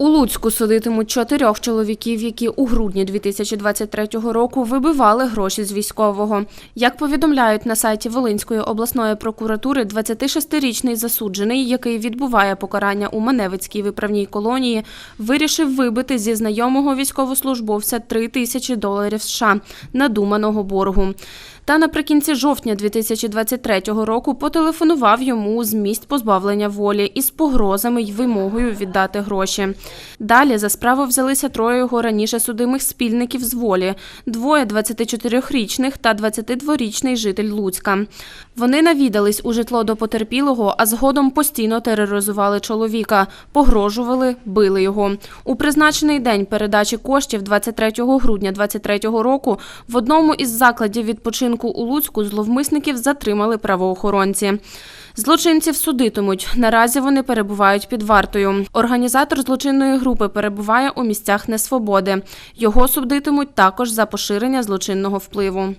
У Луцьку судитимуть чотирьох чоловіків, які у грудні 2023 року вибивали гроші з військового. Як повідомляють на сайті Волинської обласної прокуратури, 26-річний засуджений, який відбуває покарання у Маневицькій виправній колонії, вирішив вибити зі знайомого військовослужбовця 3 тисячі доларів США надуманого боргу. Та наприкінці жовтня 2023 року потелефонував йому з місць позбавлення волі із погрозами й вимогою віддати гроші. Далі за справу взялися троє його раніше судимих спільників з волі: двоє 24-річних та 22-річний житель Луцька. Вони навідались у житло до потерпілого, а згодом постійно тероризували чоловіка, погрожували, били його. У призначений день передачі коштів 23 грудня 2023 року в одному із закладів відпочинку у Луцьку зловмисників затримали правоохоронці. Злочинців судитимуть. Наразі вони перебувають під вартою. Організатор злочинної групи перебуває у місцях несвободи. Його судитимуть також за поширення злочинного впливу.